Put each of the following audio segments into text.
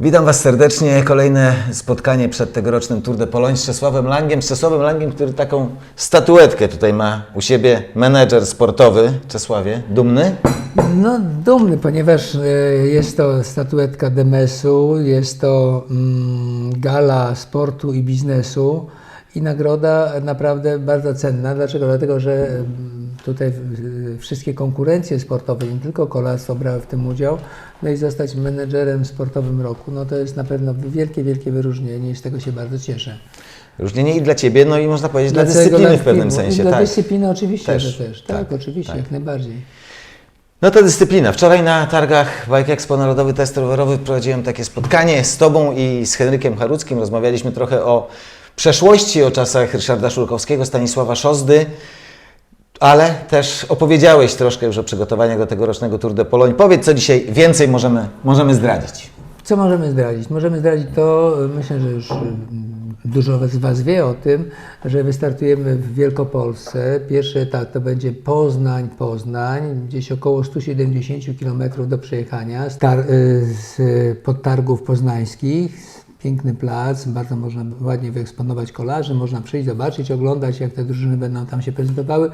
Witam Was serdecznie. Kolejne spotkanie przed tegorocznym Tour de Pologne z Czesławem Langiem. Z Czesławem Langiem, który taką statuetkę tutaj ma u siebie, menedżer sportowy. Czesławie, dumny? No dumny, ponieważ e, jest to statuetka Demesu, jest to mm, gala sportu i biznesu i nagroda naprawdę bardzo cenna. Dlaczego? Dlatego, że mm, tutaj e, wszystkie konkurencje sportowe, nie tylko kolarstwo brały w tym udział, no i zostać menedżerem sportowym roku, no to jest na pewno wielkie, wielkie wyróżnienie i z tego się bardzo cieszę. Różnienie i dla Ciebie, no i można powiedzieć dla Dlatego dyscypliny dla w pewnym filmu. sensie. I dla Tak. dyscypliny oczywiście, Też, że też. Tak, tak, oczywiście, tak. jak najbardziej. No to dyscyplina. Wczoraj na targach Bike Expo Narodowy Test Rowerowy prowadziłem takie spotkanie z Tobą i z Henrykiem Haruckim. Rozmawialiśmy trochę o przeszłości, o czasach Ryszarda Szurkowskiego, Stanisława Szozdy, ale też opowiedziałeś troszkę już o przygotowaniach do tegorocznego Tour de Pologne. Powiedz, co dzisiaj więcej możemy, możemy zdradzić. Co możemy zdradzić? Możemy zdradzić to, myślę, że już mm, dużo z Was wie o tym, że wystartujemy w Wielkopolsce. Pierwszy etap to będzie Poznań-Poznań, gdzieś około 170 km do przejechania z, tar- y, z podtargów poznańskich. Piękny plac, bardzo można ładnie wyeksponować kolarzy, można przyjść, zobaczyć, oglądać, jak te drużyny będą tam się prezentowały.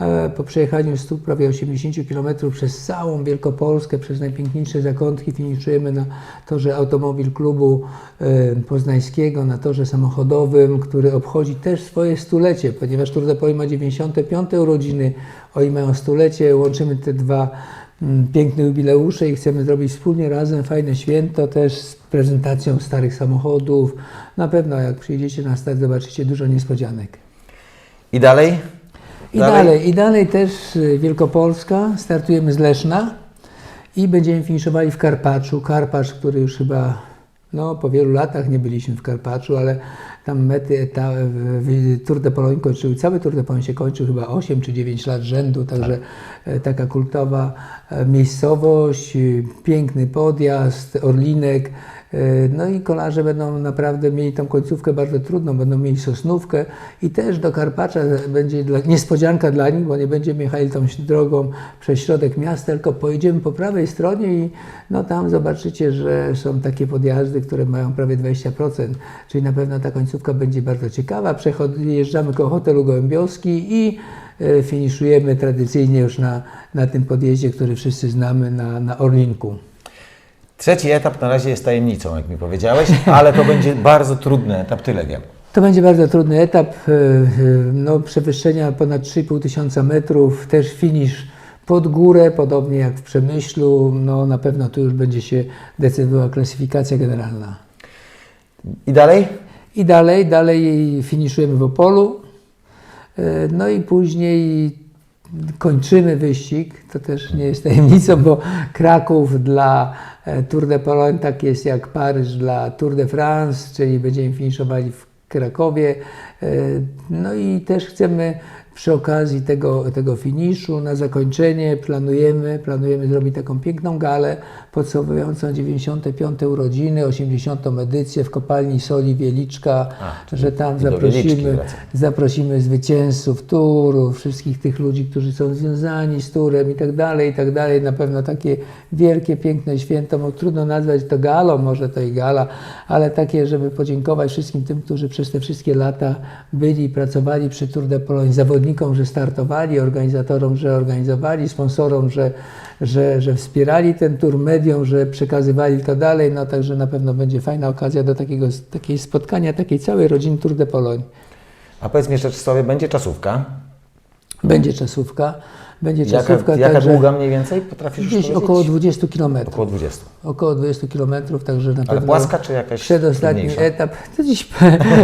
E, Po przejechaniu 100, prawie 80 km przez całą Wielkopolskę, przez najpiękniejsze zakątki finiszujemy na torze automobil klubu e, poznańskiego, na torze samochodowym, który obchodzi też swoje stulecie, ponieważ Tour de Pologne ma 95 urodziny, oni mają stulecie, łączymy te dwa piękne jubileusze i chcemy zrobić wspólnie razem fajne święto też z prezentacją starych samochodów. Na pewno jak przyjdziecie na start zobaczycie dużo niespodzianek. I dalej? I dalej, i dalej też y, Wielkopolska, startujemy z Leszna i będziemy finiszowali w Karpaczu. Karpacz, który już chyba no, po wielu latach nie byliśmy w Karpaczu, ale tam mety w Tour de Pologne kończyły, cały Tour de Pologne się kończył chyba 8 czy 9 lat rzędu, także e, taka kultowa e, miejscowość, y, piękny podjazd, Orlinek, e, no i kolarze będą naprawdę mieli tą końcówkę bardzo trudną, będą mieli Sosnówkę i też do Karpacza będzie dla, niespodzianka dla nich, bo nie będziemy jechali tą drogą przez środek miasta, tylko pojedziemy po prawej stronie i no tam zobaczycie, że są takie podjazdy, które mają prawie 20%, czyli na pewno ta końcówka będzie bardzo ciekawa. Przejeżdżamy koło hotelu Gołębioski i e, finiszujemy tradycyjnie już na, na tym podjeździe, który wszyscy znamy, na, na Orlinku. Trzeci etap na razie jest tajemnicą, jak mi powiedziałeś, ale to będzie bardzo trudny etap, tyle wiem. To będzie bardzo trudny etap, e, e, no, przewyższenia ponad 3,5 tysiąca metrów, też finisz pod górę, podobnie jak w Przemyślu, no na pewno tu już będzie się decydowała klasyfikacja generalna. I dalej? I dalej, dalej finiszujemy w Opolu, e, no i później kończymy wyścig, to też nie jest tajemnicą, bo Kraków dla e, Tour de Pologne tak jest jak Paryż dla Tour de France, czyli będziemy finiszowali w Krakowie. E, No i też chcemy przy okazji tego, tego finiszu, na zakończenie planujemy, planujemy zrobić taką piękną galę podsumowującą 95. urodziny, 80. edycję w kopalni Soli Wieliczka, A, że tam zaprosimy, zaprosimy zwycięzców turu, wszystkich tych ludzi, którzy są związani z turem i tak dalej, i tak dalej. Na pewno takie wielkie, piękne święto, bo trudno nazwać to galą, może to i gala, ale takie, żeby podziękować wszystkim tym, którzy przez te wszystkie lata byli i pracowali przy Tour de Pologne, zawodnikom, że startowali, organizatorom, że organizowali, sponsorom, że, że, że wspierali ten tur, mediom, że przekazywali to dalej, no także na pewno będzie fajna okazja do takiego, takiej spotkania, takiej całej rodziny Tour de Pologne. A powiedz mi jeszcze, Czesławie, będzie czasówka? Będzie czasówka. Będzie Jaka, czasówka, jaka także długa mniej więcej? Potrafisz gdzieś powiedzieć? około 20 km. Około 20. Około 20 km, także na Ale pewno. płaska czy jakaś Przedostatni trudniejsza? etap. To dziś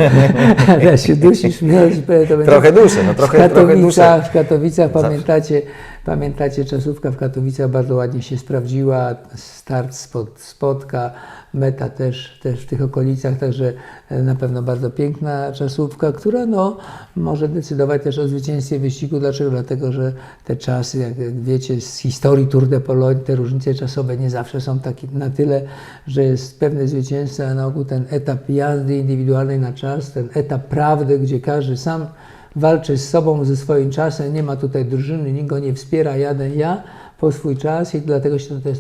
ja się dusisz, to będzie Trochę duszę, no trochę, w trochę duszę. W Katowicach Zawsze. pamiętacie, pamiętacie czasówka w Katowicach bardzo ładnie się sprawdziła. Start spod spotka, meta też, też w tych okolicach, także e, na pewno bardzo piękna czasówka, która no, może decydować też o zwycięstwie wyścigu. Dlaczego? Dlatego, że te czasy, jak wiecie, z historii Tour de Pologne, te różnice czasowe nie zawsze są takie na tyle, że jest pewny zwycięzca, a na ogół ten etap jazdy indywidualnej na czas, ten etap prawdy, gdzie każdy sam walczy z sobą, ze swoim czasem, nie ma tutaj drużyny, nikt go nie wspiera, jadę ja po swój czas i dlatego się to też,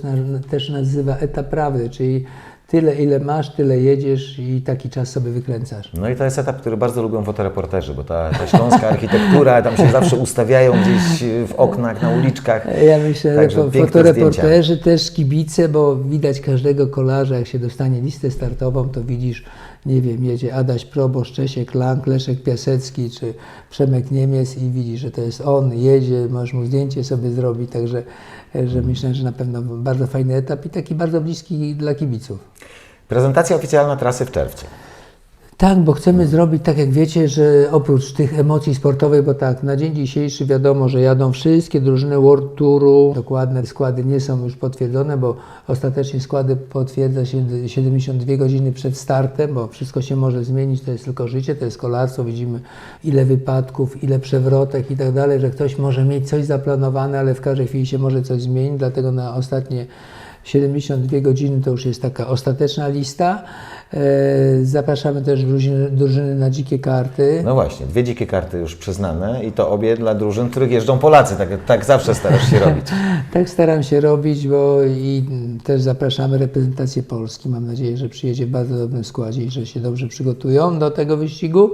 też nazywa etap prawdy, czyli tyle ile masz, tyle jedziesz i taki czas sobie wykręcasz. No i to jest etap, który bardzo lubią fotoreporterzy, bo ta, ta śląska architektura, tam się zawsze ustawiają gdzieś w oknach, na uliczkach. Ja myślę, Także że fotoreporterzy też kibice, bo widać każdego kolarza, jak się dostanie listę startową, to widzisz, nie wiem, jedzie Adaś Proboszcz, Czesiek Lang, Leszek Piasecki czy Przemek Niemiec i widzisz, że to jest on, jedzie, możesz mu zdjęcie sobie zrobić, także że myślę, że na pewno bardzo fajny etap i taki bardzo bliski dla kibiców. Prezentacja oficjalna trasy w czerwcu. Tak, bo chcemy zrobić, tak jak wiecie, że oprócz tych emocji sportowych, bo tak, na dzień dzisiejszy wiadomo, że jadą wszystkie drużyny World Touru. Dokładne składy nie są już potwierdzone, bo ostatecznie składy potwierdza się 72 godziny przed startem, bo wszystko się może zmienić, to jest tylko życie, to jest kolarstwo, widzimy ile wypadków, ile przewrotek i tak dalej, że ktoś może mieć coś zaplanowane, ale w każdej chwili się może coś zmienić, dlatego na ostatnie 72 godziny to już jest taka ostateczna lista. E, Zapraszamy też drużyny, drużyny na dzikie karty. No właśnie, dwie dzikie karty już przyznane i to obie dla drużyn, których jeżdżą Polacy. Tak, tak zawsze starasz się robić. Tak staram się robić, bo i też zapraszamy reprezentację Polski. Mam nadzieję, że przyjedzie w bardzo dobrym składzie i że się dobrze przygotują do tego wyścigu.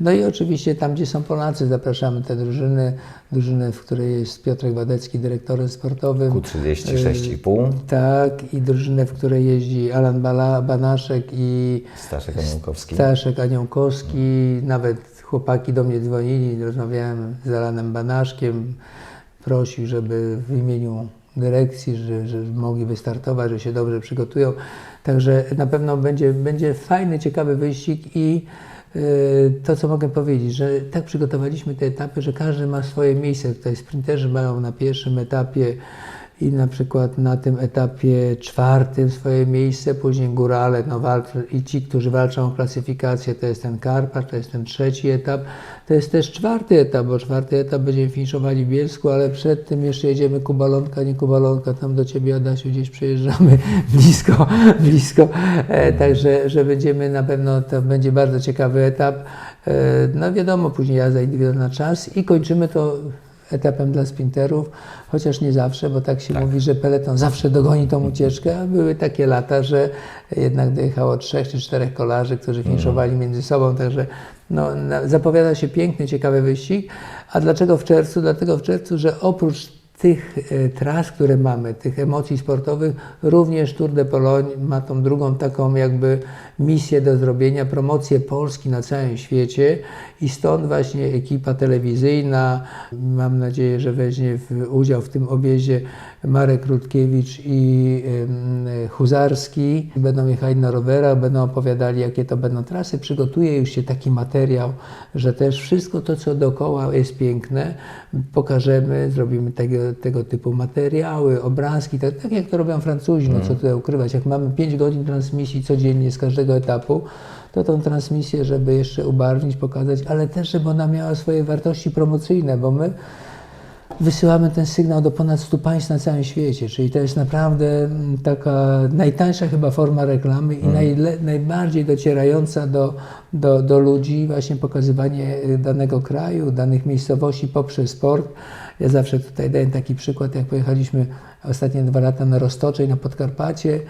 No i oczywiście tam, gdzie są Polacy, zapraszamy te drużyny. Drużynę, w której jest Piotrek Wadecki, dyrektorem sportowym. Q36,5, Tak, i drużynę, w której jeździ Alan Bala, Banaszek i Staszek Aniołkowski. Staszek Aniołkowski. Nawet chłopaki do mnie dzwonili, rozmawiałem z Alanem Banaszkiem. Prosił, żeby w imieniu dyrekcji, że, że mogli wystartować, że się dobrze przygotują. Także na pewno będzie, będzie fajny, ciekawy wyścig i y, to, co mogę powiedzieć, że tak przygotowaliśmy te etapy, że każdy ma swoje miejsce. Tutaj sprinterzy mają na pierwszym etapie i na przykład na tym etapie czwartym swoje miejsce, później górale no, i ci, którzy walczą o klasyfikację, to jest ten Karpacz, to jest ten trzeci etap, to jest też czwarty etap, bo czwarty etap będziemy finiszowali w Bielsku, ale przed tym jeszcze jedziemy Kubalonka, nie Kubalonka, tam do Ciebie Adasiu gdzieś przejeżdżamy blisko, blisko, e, także, że będziemy na pewno, to będzie bardzo ciekawy etap, e, no wiadomo, później jazda indywidualna czas i kończymy to etapem dla sprinterów, chociaż nie zawsze, bo tak się mówi, że peleton zawsze dogoni tą ucieczkę, a były takie lata, że jednak dojechało trzech czy czterech kolarzy, którzy finiszowali między sobą, także no, zapowiada się piękny, ciekawy wyścig. A dlaczego w czerwcu? Dlatego w czerwcu, że oprócz tych e, tras, które mamy, tych emocji sportowych, również Tour de Pologne ma tą drugą taką jakby misję do zrobienia, promocję Polski na całym świecie i stąd właśnie ekipa telewizyjna, mam nadzieję, że weźmie w, udział w tym obiezie Marek Rutkiewicz i Huzarski. Będą jechali na rowerach, będą opowiadali, jakie to będą trasy. Przygotuje już się taki materiał, że też wszystko to, co dookoła jest piękne, pokażemy, zrobimy tego, tego typu materiały, obrazki, tak, tak jak to robią Francuzi, no co tutaj ukrywać. Jak mamy 5 godzin transmisji codziennie z każdego etapu, to tą transmisję, żeby jeszcze ubarwnić, pokazać, ale też, żeby ona miała swoje wartości promocyjne, bo my wysyłamy ten sygnał do ponad 100 państw na całym świecie, czyli to jest naprawdę mm, taka najtańsza chyba forma reklamy i najle, najbardziej docierająca do, do, do ludzi właśnie pokazywanie y, danego kraju, danych miejscowości poprzez sport. Ja zawsze tutaj daję taki przykład, jak pojechaliśmy ostatnie dwa lata na Roztocze i na Podkarpacie,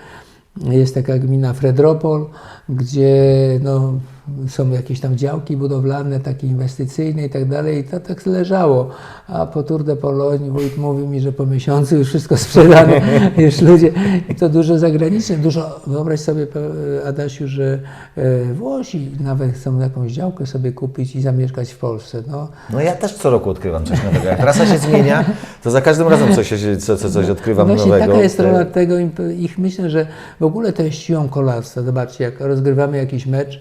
jest taka gmina Fredropol, gdzie no, są jakieś tam działki budowlane, takie inwestycyjne i tak dalej. I to tak leżało. A po Tour de Pologne wójt mówi mi, że po miesiącu już wszystko sprzedane, już ludzie. I to dużo zagraniczne, dużo. Wyobraź sobie, Adasiu, że e, Włosi nawet chcą jakąś działkę sobie kupić i zamieszkać w Polsce. No, No ja też co roku odkrywam coś nowego. Jak trasa się zmienia, to za każdym razem coś, się- co, co, coś odkrywam Właśnie nowego. taka jest rola tego ich. Myślę, że w ogóle to jest siłą kolarstwa. Zobaczcie, jak rozgrywamy jakiś mecz,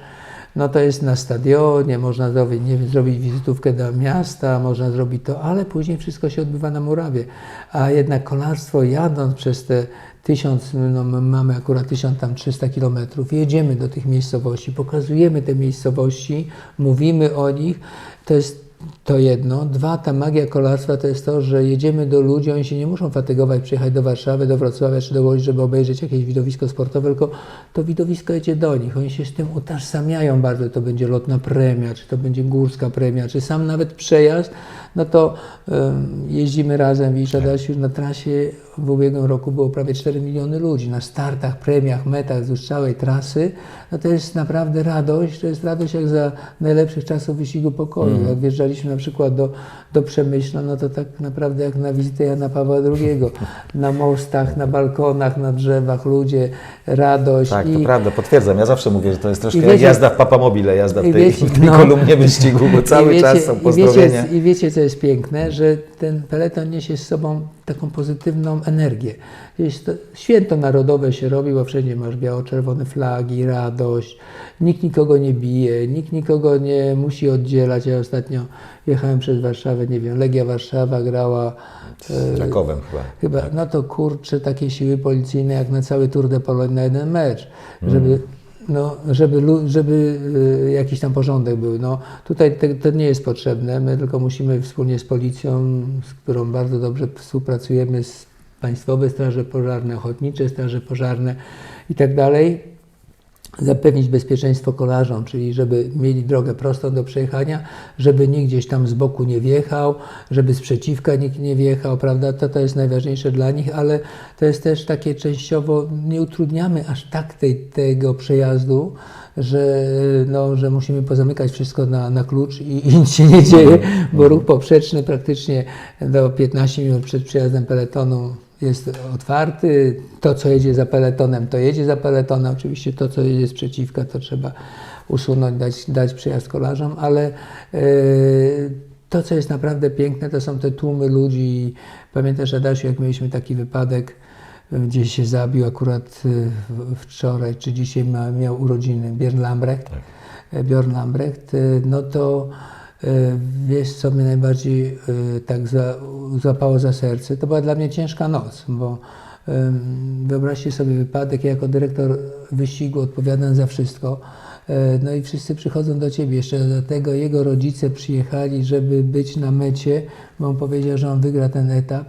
no to jest na stadionie, można zrobić, nie zrobić wizytówkę do miasta, można zrobić to, ale później wszystko się odbywa na murawie. A jednak kolarstwo jadąc przez te tysiąc, no my mamy akurat 1300 kilometrów, jedziemy do tych miejscowości, pokazujemy te miejscowości, mówimy o nich, to jest to jedno. Dwa, ta magia kolarstwa to jest to, że jedziemy do ludzi, oni się nie muszą fatygować, przyjechać do Warszawy, do Wrocławia czy do Łodzi, żeby obejrzeć jakieś widowisko sportowe, tylko to widowisko jedzie do nich. Oni się z tym utożsamiają bardzo. To będzie lotna premia, czy to będzie górska premia, czy sam nawet przejazd no to jeździmy razem, widzisz, Adasiu, na trasie w ubiegłym roku było prawie 4 miliony ludzi, na startach, premiach, metach wzdłuż całej trasy, no to jest naprawdę radość, to jest radość jak za najlepszych czasów wyścigu pokoju. Jak wjeżdżaliśmy na przykład do, do Przemyśla, no to tak naprawdę jak na wizytę Jana Pawła II. Na mostach, na balkonach, na drzewach ludzie, radość. Tak, to i, prawda, potwierdzam. Ja zawsze mówię, że to jest troszkę I wiecie- jazda w papamobile, jazda w i tej, wiecie- w tej no. kolumnie wyścigu, bo cały I wiecie, czas są i pozdrowienia. wiecie, I wiecie, co jest piękne, że ten peleton niesie z sobą taką pozytywną energię. Jest to, święto narodowe się robi, bo wszędzie masz biało-czerwone flagi, radość, nikt nikogo nie bije, nikt nikogo nie musi oddzielać. Ja ostatnio jechałem przez Warszawę, nie wiem, Legia Warszawa grała Z Rakowem chyba. Chyba, no to kurczę, takie siły policyjne jak na cały Tour de Pologne na jeden mecz, żeby, no, żeby, żeby y, jakiś tam porządek był. No, tutaj te, to nie jest potrzebne, my tylko musimy wspólnie z policją, z którą bardzo dobrze współpracujemy, z Państwowe Straże Pożarne, Ochotnicze Straże Pożarne i tak zapewnić bezpieczeństwo kolarzom, czyli żeby mieli drogę prostą do przejechania, żeby nikt gdzieś tam z boku nie wjechał, żeby z przeciwka nikt nie wjechał, prawda? To, to jest najważniejsze dla nich, ale to jest też takie częściowo, nie utrudniamy aż tak tej, tego przejazdu, że, no, że musimy pozamykać wszystko na, na klucz i, i nic się nie dzieje, bo ruch poprzeczny praktycznie do 15 minut przed przyjazdem peletonu jest otwarty. To, co jedzie za peletonem, to jedzie za peletonem. Oczywiście to, co jedzie z przeciwka, to trzeba usunąć, dać, dać przejazd kolarzom, ale e, to, co jest naprawdę piękne, to są te tłumy ludzi. Pamiętasz, Adasiu, jak mieliśmy taki wypadek, gdzie się zabił akurat e, wczoraj, czy dzisiaj miał urodziny Björn Lambrecht. e, Björn Lambrecht, no to wiesz, co mnie najbardziej e, tak za, złapało za serce? To była dla mnie ciężka noc, bo wyobraźcie sobie wypadek, ja jako dyrektor wyścigu odpowiadam za wszystko. E, No i wszyscy przychodzą do ciebie. Jeszcze do tego jego rodzice przyjechali, żeby być na mecie, bo on powiedział, że on wygra ten etap,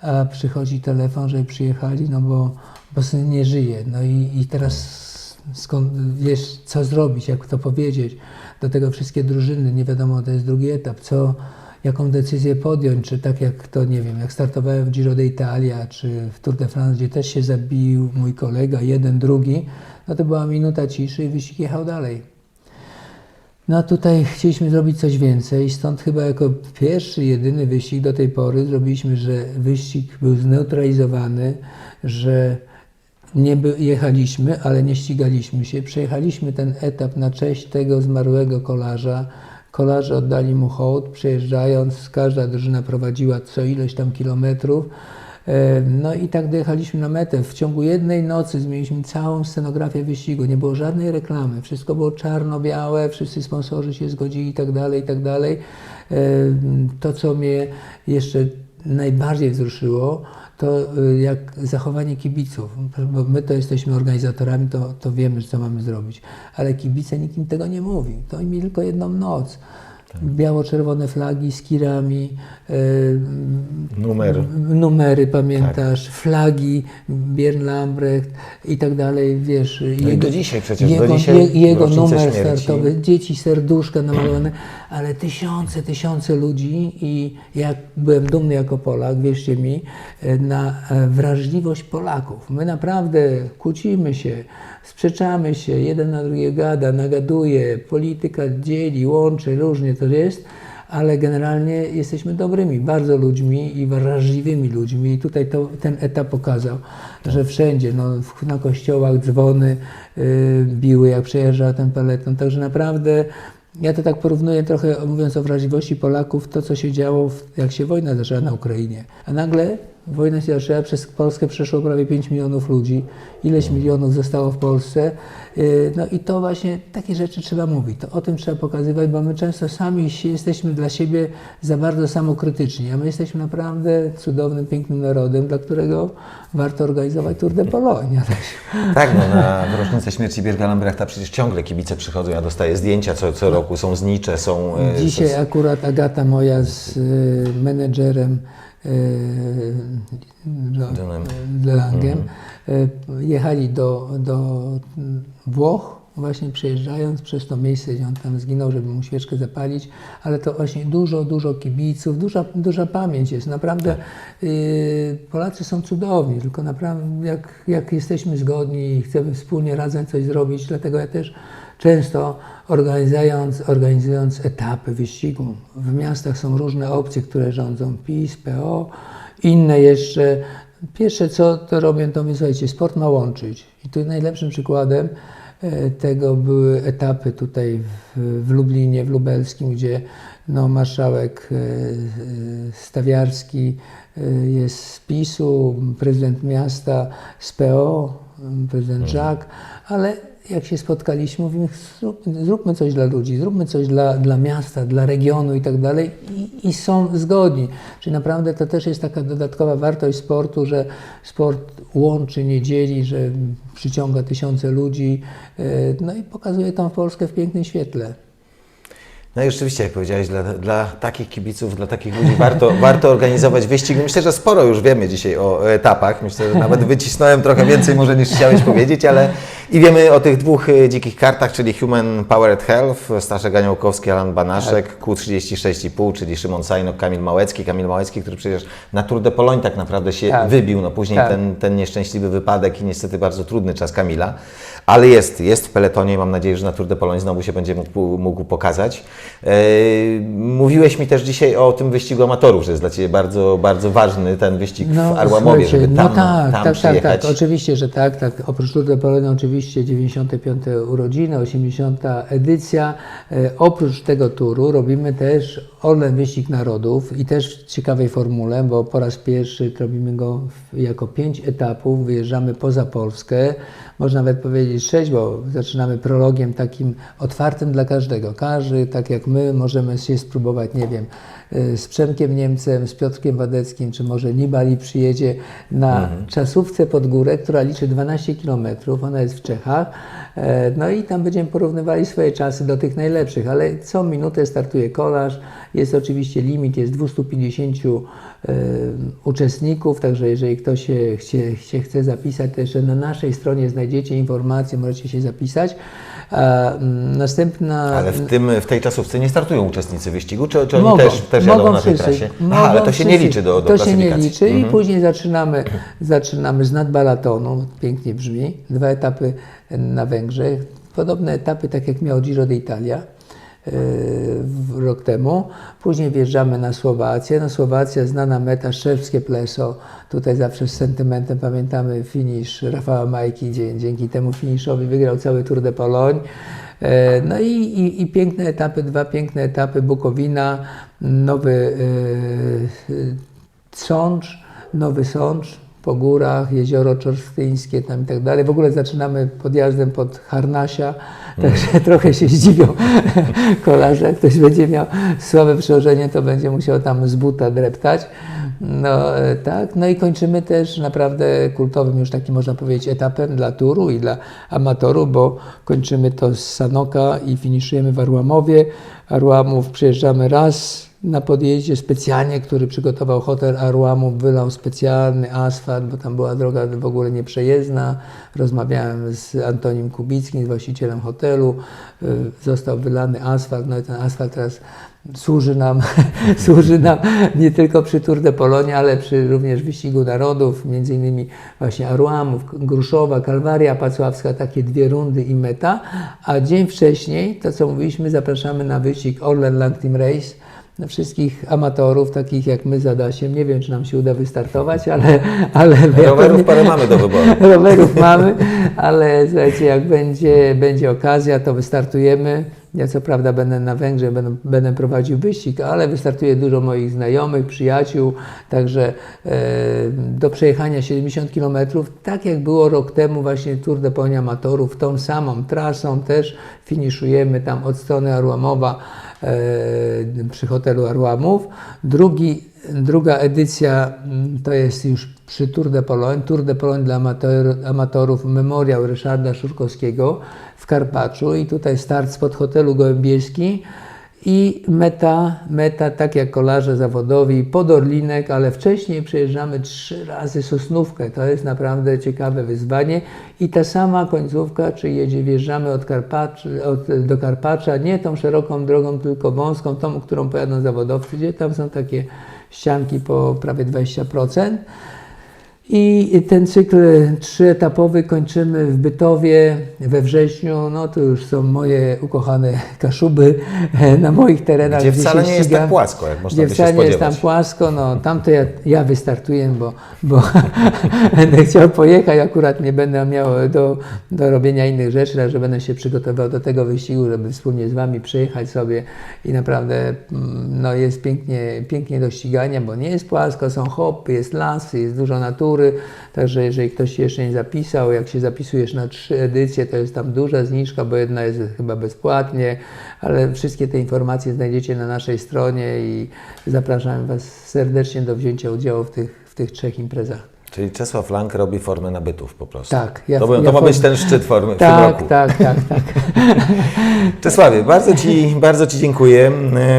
a przychodzi telefon, że przyjechali, no bo, bo syn nie żyje. No i, i teraz skąd wiesz, co zrobić, jak to powiedzieć. Do tego wszystkie drużyny, nie wiadomo, to jest drugi etap, co, jaką decyzję podjąć, czy tak jak to, nie wiem, jak startowałem w Giro d'Italia, czy w Tour de France, gdzie też się zabił mój kolega, jeden, drugi, no to była minuta ciszy i wyścig jechał dalej. No a tutaj chcieliśmy zrobić coś więcej, stąd chyba jako pierwszy, jedyny wyścig do tej pory zrobiliśmy, że wyścig był zneutralizowany, że nie jechaliśmy, ale nie ścigaliśmy się. Przejechaliśmy ten etap na cześć tego zmarłego kolarza. Kolarze oddali mu hołd, przejeżdżając, każda drużyna prowadziła co ileś tam kilometrów. E, No i tak dojechaliśmy na metę. W ciągu jednej nocy zmieniliśmy całą scenografię wyścigu. Nie było żadnej reklamy. Wszystko było czarno-białe, wszyscy sponsorzy się zgodzili i tak dalej, i tak dalej. E, To, co mnie jeszcze najbardziej wzruszyło, to y, jak zachowanie kibiców, bo my to jesteśmy organizatorami, to, to wiemy, co mamy zrobić, ale kibice nikt im tego nie mówi. To mieli tylko jedną noc. Biało-czerwone flagi z kirami, y, Numer. numery, pamiętasz, flagi, Björn Lambrecht i tak dalej, wiesz. No i do dzisiaj przecież, do jego, dzisiaj je- jego numer śmierci. startowy, dzieci, serduszka namalowane, ale tysiące, tysiące ludzi i ja byłem dumny jako Polak, wierzcie mi, e, na e, wrażliwość Polaków. My naprawdę kłócimy się, sprzeczamy się, jeden na drugiego gada, nagaduje, polityka dzieli, łączy, różnie to jest, ale generalnie jesteśmy dobrymi, bardzo ludźmi i wrażliwymi ludźmi. I tutaj to, ten etap pokazał, że wszędzie, no, na kościołach dzwony y, biły, jak przejeżdżał ten peleton. Także naprawdę ja to tak porównuję trochę, mówiąc o wrażliwości Polaków, to co się działo, jak się wojna zaczęła na Ukrainie. A nagle wojna się zaczęła, przez Polskę przeszło prawie 5 milionów ludzi, ileś milionów zostało w Polsce. Y, No i to właśnie, takie rzeczy trzeba mówić, to o tym trzeba pokazywać, bo my często sami jesteśmy dla siebie za bardzo samokrytyczni, a my jesteśmy naprawdę cudownym, pięknym narodem, dla którego warto organizować Tour de Pologne. Tak, no na rocznicę śmierci Bierga Lambrechta przecież ciągle kibice przychodzą, ja dostaję zdjęcia co, co roku, są znicze, są... e, Dzisiaj akurat Agata moja z y, menedżerem y, no, Johnem. Langiem y, jechali do, do Włoch właśnie przejeżdżając przez to miejsce, gdzie on tam zginął, żeby mu świeczkę zapalić, ale to właśnie dużo, dużo kibiców, duża, duża pamięć jest. Naprawdę yy, Polacy są cudowni, tylko naprawdę jak, jak jesteśmy zgodni i chcemy wspólnie razem coś zrobić, dlatego ja też często organizując, organizując etapy wyścigu, w miastach są różne opcje, które rządzą PiS, PO, inne jeszcze. Pierwsze co to robię, to mówię, słuchajcie, sport ma łączyć. I tu najlepszym przykładem e, tego były etapy tutaj w, w Lublinie, w Lubelskim, gdzie no, marszałek e, e, Stawiarski jest z PiSu, prezydent miasta z PO, prezydent Żak, ale jak się spotkaliśmy, mówimy, zrób, zróbmy coś dla ludzi, zróbmy coś dla, dla miasta, dla regionu i tak dalej i, i są zgodni. Czyli naprawdę to też jest taka dodatkowa wartość sportu, że sport łączy, nie dzieli, że przyciąga tysiące ludzi, e, no i pokazuje tą Polskę w pięknym świetle. No i rzeczywiście, jak powiedziałeś, dla, dla takich kibiców, dla takich ludzi warto, warto organizować wyścig. Myślę, że sporo już wiemy dzisiaj o etapach. Myślę, że nawet wycisnąłem trochę więcej może niż chciałeś powiedzieć, ale i wiemy o tych dwóch e, dzikich kartach, czyli Human Powered Health, Staszek Aniołkowski, Alan Banaszek, Q36,5, czyli Szymon Sajnok, Kamil Małecki. Kamil Małecki, który przecież na Tour de Pologne tak naprawdę się Tak. wybił. No później Tak. ten, ten nieszczęśliwy wypadek i niestety bardzo trudny czas Kamila, ale jest, jest w peletonie. Mam nadzieję, że na Tour de Pologne znowu się będzie mógł, mógł pokazać. Eee, mówiłeś mi też dzisiaj o tym wyścigu amatorów, że jest dla Ciebie bardzo, bardzo ważny ten wyścig w Arłamowie, No, żeby tam, no tak, tam tak, tak, przyjechać. tak, oczywiście, że tak, tak. Oprócz Tour de Pologne oczywiście 95. urodziny, 80. edycja. E, oprócz tego turu robimy też Orlen Wyścig Narodów i też w ciekawej formule, bo po raz pierwszy robimy go jako pięć etapów, wyjeżdżamy poza Polskę, można nawet powiedzieć sześć, bo zaczynamy prologiem takim otwartym dla każdego. Każdy, tak jak my, możemy się spróbować, nie wiem, y, z Przemkiem Niemcem, z Piotrkiem Wadeckim, czy może Nibali przyjedzie na czasówce pod górę, która liczy 12 km, ona jest w Czechach, E, no i tam będziemy porównywali swoje czasy do tych najlepszych, ale co minutę startuje kolarz, jest oczywiście limit, jest 250 e, uczestników, także jeżeli ktoś się, się, się chce zapisać, to jeszcze na naszej stronie znajdziecie informacje, możecie się zapisać. A, mm, następna... Ale w, tym, w tej czasówce nie startują uczestnicy wyścigu, czy, czy oni Mogą, też, też jadą na tej trasie? mogą Aha, ale to się nie liczy do, do To się nie liczy i Mhm. później zaczynamy, zaczynamy z nadbalatonu, pięknie brzmi, dwa etapy na Węgrzech, podobne etapy tak jak miał Giro d'Italia rok temu. Później wjeżdżamy na Słowację. No Słowacja, znana meta, Szczerskie Pleso. Tutaj zawsze z sentymentem pamiętamy finisz Rafała Majki. Dzięki temu finiszowi wygrał cały Tour de Pologne. E, No i, i, i piękne etapy, dwa piękne etapy, Bukowina, nowy e, Sącz, Nowy Sącz, po górach, jezioro czorstyńskie tam i tak dalej. W ogóle zaczynamy podjazdem pod Harnasia, także trochę się zdziwią kolarze. Jak ktoś będzie miał słabe przełożenie, to będzie musiał tam z buta dreptać. No e, tak, no i kończymy też naprawdę kultowym już takim można powiedzieć etapem dla turu i dla amatorów, bo kończymy to z Sanoka i finiszujemy w Arłamowie. Arłamów przyjeżdżamy raz na podjeździe specjalnie, który przygotował hotel Arłamów, wylał specjalny asfalt, bo tam była droga w ogóle nieprzejezdna. Rozmawiałem z Antonim Kubickim, właścicielem hotelu. Y, Został wylany asfalt, no i ten asfalt teraz służy nam, służy nam nie tylko przy Tour de Polonie, ale przy również wyścigu narodów, między innymi właśnie Arłamów, Gruszowa, Kalwaria Pacławska, takie dwie rundy i meta, a dzień wcześniej, to co mówiliśmy, zapraszamy na wyścig Orlen Land Team Race, na wszystkich amatorów, takich jak my z Adasiem. Nie wiem, czy nam się uda wystartować, ale... ale Rowerów parę mamy do wyboru. rowerów mamy, ale słuchajcie, jak będzie, będzie okazja, to wystartujemy. Ja co prawda będę na Węgrzech, będę, będę prowadził wyścig, ale wystartuje dużo moich znajomych, przyjaciół, także e, do przejechania 70 km, tak jak było rok temu właśnie Tour de Pologne Amatorów, tą samą trasą też finiszujemy tam od strony Arłamowa e, przy hotelu Arłamów. Drugi, druga edycja mm, to jest już przy Tour de Pologne. Tour de Pologne dla amator, amatorów, memoriał Ryszarda Szurkowskiego w Karpaczu i tutaj start spod hotelu Gołębieski I meta, meta, tak jak kolarze zawodowi, pod Orlinek, ale wcześniej przejeżdżamy trzy razy Sosnówkę. To jest naprawdę ciekawe wyzwanie. I ta sama końcówka, czy jedzie, wjeżdżamy od Karpaczy, od, do Karpacza, nie tą szeroką drogą, tylko wąską, tą, którą pojadą zawodowcy, gdzie tam są takie ścianki po prawie 20%. I ten cykl trzyetapowy kończymy w Bytowie we wrześniu. No to już są moje ukochane kaszuby na moich terenach. Gdzie wcale nie jest ścigam. tak płasko, jak można Gdzie by się wcale nie jest tam płasko, no tam to ja, ja wystartuję, bo, bo będę chciał pojechać, akurat nie będę miał do, do robienia innych rzeczy, także będę się przygotował do tego wyścigu, żeby wspólnie z Wami przejechać sobie i naprawdę mm, no, jest pięknie, pięknie do ścigania, bo nie jest płasko, są hopy, jest lasy, jest dużo natury, także jeżeli ktoś się jeszcze nie zapisał, jak się zapisujesz na trzy edycje, to jest tam duża zniżka, bo jedna jest chyba bezpłatnie, ale wszystkie te informacje znajdziecie na naszej stronie i zapraszam Was serdecznie do wzięcia udziału w tych, w tych trzech imprezach. Czyli Czesław Lang robi formę nabytów po prostu. Tak, ja- to, ja to ma form- być ten szczyt formy w Tak, tym roku. tak, tak, tak. Czesławie, bardzo Ci, bardzo Ci dziękuję.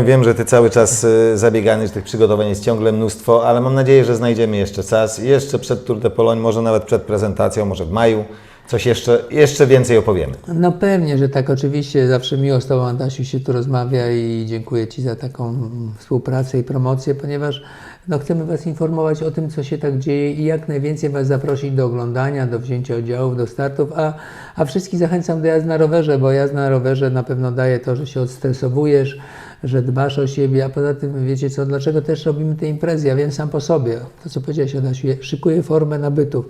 Wiem, że Ty cały czas e, zabiegany, że tych przygotowań jest ciągle mnóstwo, ale mam nadzieję, że znajdziemy jeszcze czas. Jeszcze przed Tour de Pologne, może nawet przed prezentacją, może w maju, coś jeszcze, jeszcze więcej opowiemy. No pewnie, że tak. Oczywiście zawsze miło z Tobą, Antasiu, się tu rozmawia i dziękuję Ci za taką współpracę i promocję, ponieważ no, chcemy Was informować o tym, co się tak dzieje i jak najwięcej Was zaprosić do oglądania, do wzięcia udziału, do startów, a, a wszystkich zachęcam do jazdy na rowerze, bo jazda na rowerze na pewno daje to, że się odstresowujesz, że dbasz o siebie, a poza tym wiecie co, dlaczego też robimy te imprezy? Ja wiem sam po sobie, to co powiedziałeś Adasiu, szykuję formę nabytów,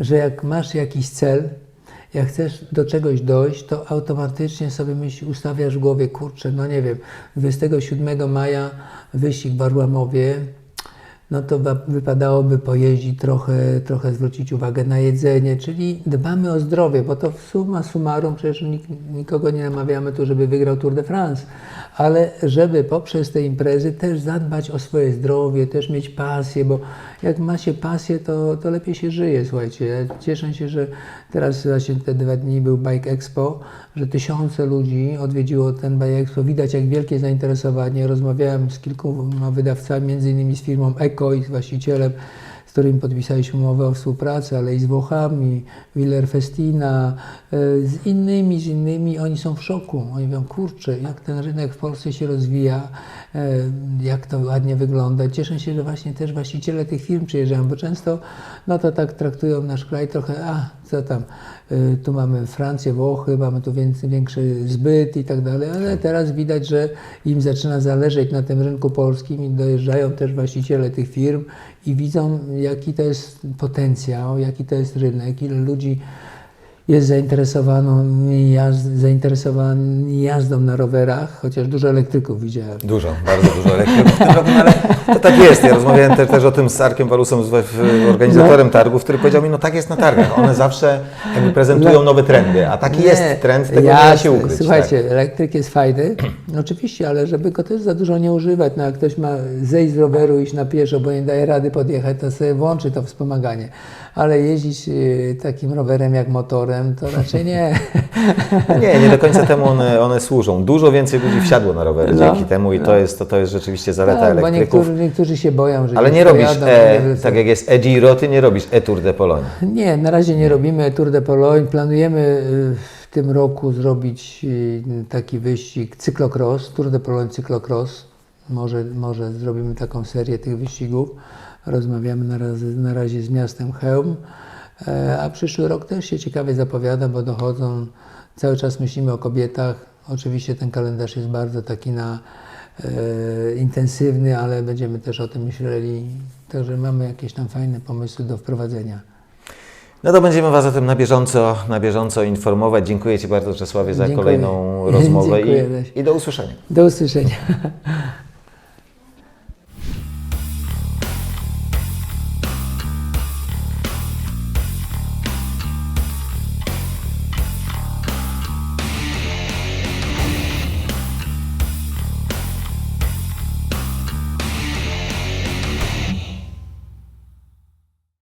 że jak masz jakiś cel, jak chcesz do czegoś dojść, to automatycznie sobie myśl, ustawiasz w głowie, kurczę, no nie wiem, 27 maja wyścig w Arłamowie, no to wypadałoby pojeździć trochę, trochę zwrócić uwagę na jedzenie, czyli dbamy o zdrowie, bo to summa summarum, przecież nik- nikogo nie namawiamy tu, żeby wygrał Tour de France, ale żeby poprzez te imprezy też zadbać o swoje zdrowie, też mieć pasję, bo jak ma się pasję, to, to lepiej się żyje, słuchajcie. Cieszę się, że teraz właśnie te dwa dni był Bike Expo, że tysiące ludzi odwiedziło ten Bike Expo. Widać jak wielkie zainteresowanie. Rozmawiałem z kilkoma wydawcami, między innymi z firmą Eko i z właścicielem, z którym podpisaliśmy umowę o współpracy, ale i z Włochami, Willer Festina, e, z innymi, z innymi. Oni są w szoku. Oni mówią, kurczę, jak ten rynek w Polsce się rozwija, e, jak to ładnie wygląda. Cieszę się, że właśnie też właściciele tych firm przyjeżdżają, bo często no to tak traktują nasz kraj trochę, a co tam, y, tu mamy Francję, Włochy, mamy tu więcej, większy zbyt i tak dalej, ale teraz widać, że im zaczyna zależeć na tym rynku polskim i dojeżdżają też właściciele tych firm i widzą, jaki to jest potencjał, jaki to jest rynek, ile ludzi jest zainteresowany, jazd, zainteresowani jazdą na rowerach, chociaż dużo elektryków widziałem. Dużo, bardzo dużo elektryków w tym roku, no ale to tak jest. Ja rozmawiałem też, też o tym z Arkiem Walusem, organizatorem targów, który powiedział mi, no tak jest na targach. One zawsze prezentują nowe trendy, a taki jest trend, tego nie da się ukryć. Słuchajcie, tak. elektryk jest fajny, oczywiście, ale żeby go też za dużo nie używać, no jak ktoś ma zejść z roweru, iść na pieszo, bo nie daje rady podjechać, to sobie włączy to wspomaganie. Ale jeździć y, takim rowerem jak motorem, to raczej nie. Nie, nie do końca temu one, one służą. Dużo więcej ludzi wsiadło na rowery No, dzięki temu i to jest, to, to jest rzeczywiście zaleta Tak, bo elektryków. niektórzy, niektórzy się boją, że Ale nie pojadą, robisz, nie e, wrócą. tak jak jest e-Giro, ty nie robisz e-Tour de Pologne. Nie, na razie nie robimy Tour de Pologne. Planujemy y, w tym roku zrobić y, taki wyścig cyklocross, Tour de Pologne cyklocross. Może, może zrobimy taką serię tych wyścigów. Rozmawiamy na razie, na razie z miastem Chełm. E, A przyszły rok też się ciekawie zapowiada, bo dochodzą, cały czas myślimy o kobietach. Oczywiście ten kalendarz jest bardzo taki na e, intensywny, ale będziemy też o tym myśleli. Także mamy jakieś tam fajne pomysły do wprowadzenia. No to będziemy Was o tym na bieżąco, na bieżąco informować. Dziękuję Ci bardzo Czesławie za Dziękuję. kolejną rozmowę Dziękuję, i, i do usłyszenia. Do usłyszenia.